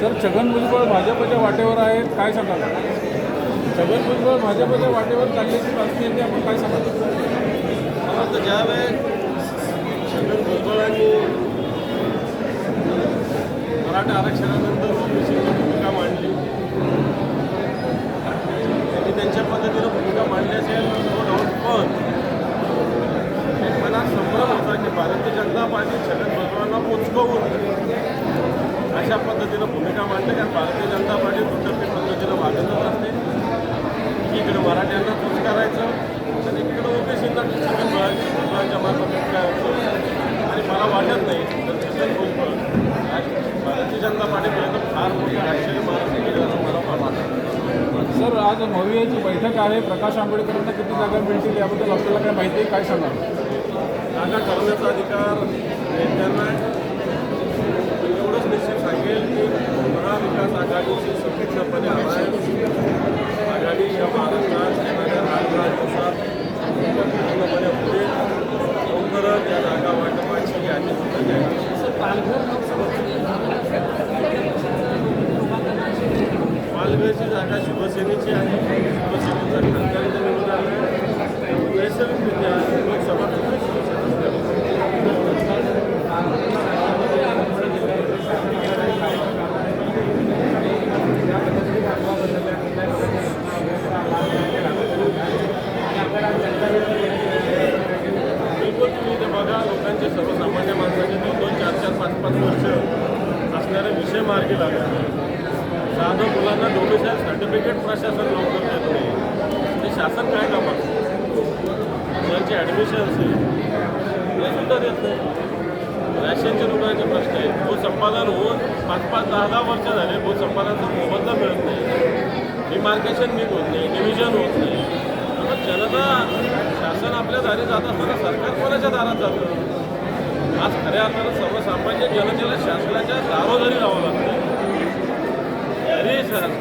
Sir Chhagan Bhujbal भाजपच्या वाटेवर आहेत काय सांगाल? छगन भुजबळ भाजपच्या वाटेवर चालल्याची बातमी येते आपण काय सांगाल? मला वाटतं ज्यावेळेस छगन भुजबळांनी मराठा आरक्षणानंतर ओबीसीची भूमिका मांडली त्यांनी त्यांच्या पद्धतीनं भूमिका मांडली असेल नो डाऊट पण एक मनात संभ्रम होता की पाणी पार्टी छगन भुजबळांना पोचकवून अशा पद्धतीनं भूमिका मांडते कारण भारतीय जनता पार्टी दुटप्पी पद्धतीनं वागतच असते. इकडे मराठ्यांना तूच करायचं आणि इकडे ओबीसींना छगन भुजबळ- भुजबळांच्या मार्फत आणि मला वाटत नाही तर छगन भुजबळ भारतीय जनता पार्टीपर्यंत फार मोठं आश्चर्य महाराष्ट्र केलं असं मला फार वाटतं. सर आज मवियाची बैठक आहे. प्रकाश आंबेडकरांना किती जागा मिळतील याबद्दल आपल्याला काय माहिती आहे? काय सांगा जागा ठरवण्याचा अधिकार नेत्यांना आहे. एवढंच निश्चित सांगेल की महाविकास आघाडीची संपूर्णपणे हवा आहे आघाडी या महाराष्ट्रात येणाऱ्या आठ दहा दिवसात पूर्णपणे लवकरच या जागा वाटपाची यादी सुद्धा पालघरची जागा शिवसेनेची आहे शिवसेनेचा खासदार विषय मार्गी लागले. साधं मुलांना डोमिसाईल सर्टिफिकेट प्रशासन लवकर देत नाही. ते शासन काय कामात मुलांची ॲडमिशन असेल ते सुद्धा देत नाही. रॅशनचे रुग्णाचे प्रश्न आहेत. भू संपादन होऊन पाच पाच दहा दहा वर्ष झाले भू संपादनाचा मोबदला मिळत नाही. डिमार्केशन नीट होत नाही. डिव्हिजन होत नाही. मग जनता शासन आपल्या दारी जात असताना सरकार कोणाच्या दारात जातं? आज खऱ्या अर्थानं सर्वसामान्य जनतेला शासनाच्या दारोदारी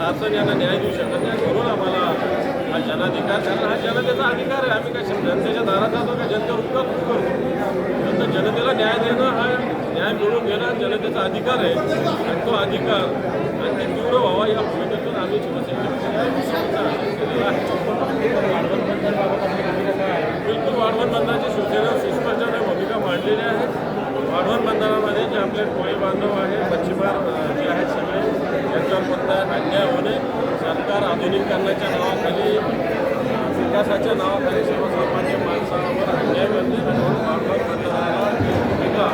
शासन यांना न्याय देऊ शकत नाही म्हणून आम्हाला हा जनाधिकार कारण हा जनतेचा अधिकार आहे. आम्ही काय जनतेच्या दारात जातो का? जनतेवर उपकार करतो नंतर जनतेला न्याय देणं हा न्याय मिळवून घेणं हा जनतेचा अधिकार आहे. आणि तो अधिकार आणि तीव्र व्हावा या भूमिकेतून आम्ही बिलकुल वाढवण बंधाची शिवसेना सुस्पष्टपणे भूमिका मांडलेली आहे. वाढवण बंधनामध्ये जे आपले कोळी बांधव आहे मच्छीमार सरकार आधुनिकरणाच्या नावाखाली विकासाच्या नावाखाली सर्वसामान्य माणसावर अन्याय व्यक्ती वापर करणारा भूमिका